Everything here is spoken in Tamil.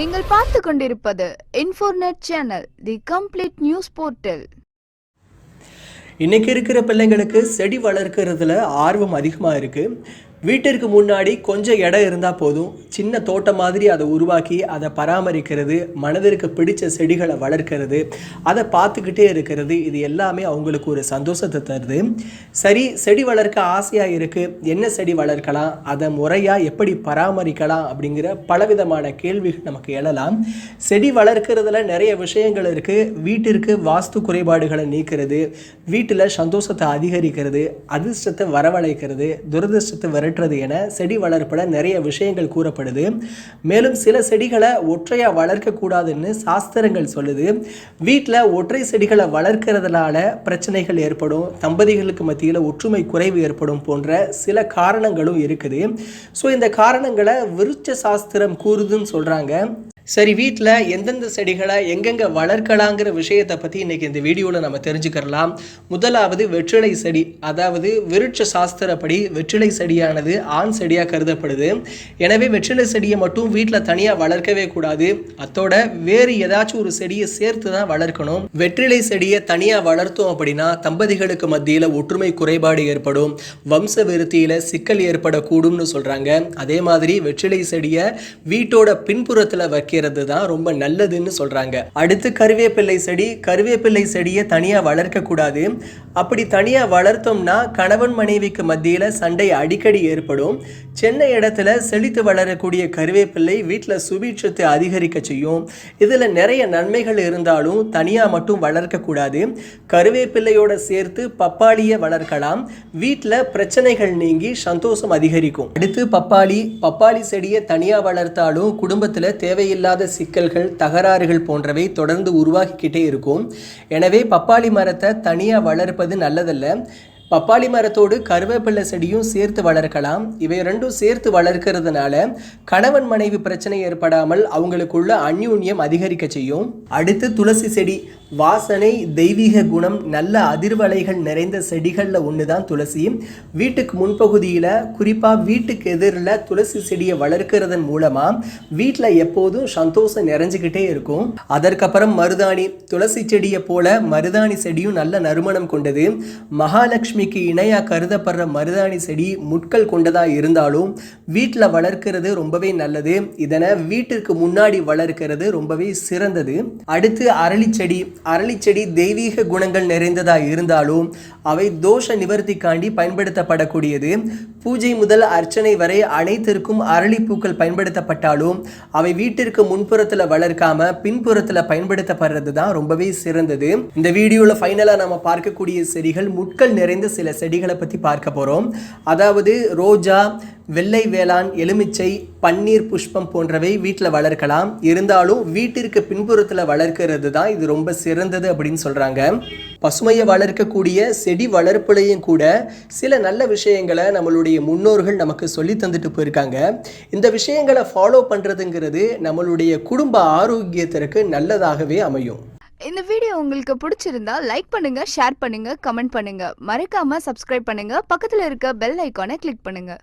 நீங்கள் பார்த்து கொண்டிருப்பது Infornet channel the complete news portal இன்னைக்கு இருக்கிற பிள்ளைங்களுக்கு செடி வளர்க்கறதுல ஆர்வம் அதிகமாக இருக்குது வீட்டிற்கு முன்னாடி கொஞ்சம் இடம் இருந்தால் போதும். சின்ன தோட்டம் மாதிரி அதை உருவாக்கி அதை பராமரிக்கிறது மனதிற்கு பிடிச்ச செடிகளை வளர்க்கிறது அதை பார்த்துக்கிட்டே இருக்கிறது இது எல்லாமே அவங்களுக்கு ஒரு சந்தோஷத்தை தருது. சரி செடி வளர்க்க ஆசையாக இருக்குது என்ன செடி வளர்க்கலாம்? அதை முறையாக எப்படி பராமரிக்கலாம் அப்படிங்கிற பலவிதமான கேள்விகள் நமக்கு எழலாம். செடி வளர்க்கறதுல நிறைய விஷயங்கள் இருக்குது வீட்டிற்கு வாஸ்து குறைபாடுகளை நீக்கிறது வீட்டில் சந்தோஷத்தை அதிகரிக்கிறது அதிர்ஷ்டத்தை வரவழைக்கிறது துரதிர்ஷ்டத்தை விரட்டுறது என செடி வளர்ப்பில் நிறைய விஷயங்கள் கூறப்படுது. மேலும் சில செடிகளை ஒற்றையாக வளர்க்கக்கூடாதுன்னு சாஸ்திரங்கள் சொல்லுது. வீட்டில் ஒற்றை செடிகளை வளர்க்கறதுனால பிரச்சனைகள் ஏற்படும். தம்பதிகளுக்கு மத்தியில் ஒற்றுமை குறைவு ஏற்படும் போன்ற சில காரணங்களும் இருக்குது. ஸோ இந்த காரணங்களை விருச்ச சாஸ்திரம் கூறுதுன்னு சொல்கிறாங்க சரி வீட்டில் எந்தெந்த செடிகளை எங்கெங்கே வளர்க்கலாங்கிற விஷயத்தை பற்றி இன்றைக்கி இந்த வீடியோவில் நம்ம தெரிஞ்சுக்கிறலாம். முதலாவது வெற்றிலை செடி அதாவது விருட்ச சாஸ்திரப்படி வெற்றிலை செடியானது ஆண் செடியாக கருதப்படுது. எனவே வெற்றிலை செடியை மட்டும் வீட்டில் தனியாக வளர்க்கவே கூடாது. அத்தோட வேறு ஏதாச்சும் ஒரு செடியை சேர்த்து தான் வளர்க்கணும். வெற்றிலை செடியை தனியாக வளர்த்தோம் அப்படின்னா தம்பதிகளுக்கு மத்தியில் ஒற்றுமை குறைபாடு ஏற்படும். வம்ச விருத்தியில் சிக்கல் ஏற்படக்கூடும்னு சொல்கிறாங்க அதே மாதிரி வெற்றிலை செடியை வீட்டோட பின்புறத்தில் வைக்க வைக்கிறது தான் ரொம்ப நல்லதுன்னு சொல்கிறாங்க அடுத்து கருவேப்பிள்ளை செடி கருவேப்பிள்ளை செடியை தனியாக வளர்க்கக்கூடாது அப்படி தனியாக வளர்த்தோம்னா கணவன் மனைவிக்கு மத்தியில் சண்டை அடிக்கடி ஏற்படும். சென்னை இடத்துல செழித்து வளரக்கூடிய கருவேப்பிள்ளை வீட்டில் சுபீட்சத்தை அதிகரிக்க செய்யும். இதில் நிறைய நன்மைகள் இருந்தாலும் தனியாக மட்டும் வளர்க்கக்கூடாது கருவேப்பிள்ளையோட சேர்த்து பப்பாளியை வளர்க்கலாம். வீட்டில் பிரச்சனைகள் நீங்கி சந்தோஷம் அதிகரிக்கும். அடுத்து பப்பாளி பப்பாளி செடியை தனியாக வளர்த்தாலும் குடும்பத்தில் தேவையில்லை தேவையில்லாத சிக்கல்கள் தகராறுகள் போன்றவை தொடர்ந்து உருவாகிக்கிட்டே இருக்கும். எனவே பப்பாளி மரத்தை தனியாக வளர்ப்பது நல்லதல்ல. பப்பாளி மரத்தோடு கருவேப்பிள்ளை செடியும் சேர்த்து வளர்க்கலாம். இவை ரெண்டும் சேர்த்து வளர்க்கிறதுனால கணவன் மனைவி பிரச்சனை ஏற்படாமல் அவங்களுக்குள்ள அந்யூன்யம் அதிகரிக்க செய்யும். அடுத்து துளசி செடி. வாசனை தெய்வீக குணம் நல்ல அதிர்வலைகள் நிறைந்த செடிகளில் ஒன்று தான் துளசி. வீட்டுக்கு முன்பகுதியில் குறிப்பாக வீட்டுக்கு எதிரில் துளசி செடியை வளர்க்கிறதன் மூலமாக வீட்டில் எப்போதும் சந்தோஷம் நிறைஞ்சுக்கிட்டே இருக்கும். அதற்கப்புறம் மருதாணி துளசி செடியை போல மருதாணி செடியும் நல்ல நறுமணம் கொண்டது. மகாலட்சுமிக்கு இணையாக கருதப்படுற மருதாணி செடி முட்கள் கொண்டதாக இருந்தாலும் வீட்டில் வளர்க்கிறது ரொம்பவே நல்லது. இதனை வீட்டிற்கு முன்னாடி வளர்க்கிறது ரொம்பவே சிறந்தது. அடுத்து அரளி செடி அரளிச்செடி தெய்வீக குணங்கள் நிறைந்ததாக இருந்தாலும் அவை தோஷ நிவர்த்திக்காண்டி பயன்படுத்தப்படக்கூடியது. பூஜை முதல் அர்ச்சனை வரை அனைத்திற்கும் அரளிப்பூக்கள் பயன்படுத்தப்பட்டாலும் அவை வீட்டிற்கு முன்புறத்தில் வளர்க்காம பின்புறத்தில் பயன்படுத்தப்படுறது தான் ரொம்பவே சிறந்தது. இந்த வீடியோவில் ஃபைனலாக நம்ம பார்க்கக்கூடிய செடிகள் முட்கள் நிறைந்த சில செடிகளை பற்றி பார்க்க போகிறோம் அதாவது ரோஜா வெள்ளை வேளாண் எலுமிச்சை பன்னீர் புஷ்பம் போன்றவை வீட்டில் வளர்க்கலாம். இருந்தாலும் வீட்டிற்கு பின்புறத்தில் வளர்க்கிறது தான் இது ரொம்ப சிறந்தது அப்படின்னு சொல்கிறாங்க பசுமையை வளர்க்கக்கூடிய செடி வளர்ப்புலையும் கூட சில நல்ல விஷயங்களை நம்மளுடைய முன்னோர்கள் நமக்கு சொல்லி தந்துட்டு போயிருக்காங்க. இந்த விஷயங்களை ஃபாலோ பண்ணுறதுங்கிறது நம்மளுடைய குடும்ப ஆரோக்கியத்திற்கு நல்லதாகவே அமையும். இந்த வீடியோ உங்களுக்கு பிடிச்சிருந்தா லைக் பண்ணுங்க ஷேர் பண்ணுங்க கமெண்ட் பண்ணுங்க. மறக்காம சப்ஸ்கிரைப் பண்ணுங்க. பக்கத்துல இருக்க பெல் ஐக்கானை கிளிக் பண்ணுங்க.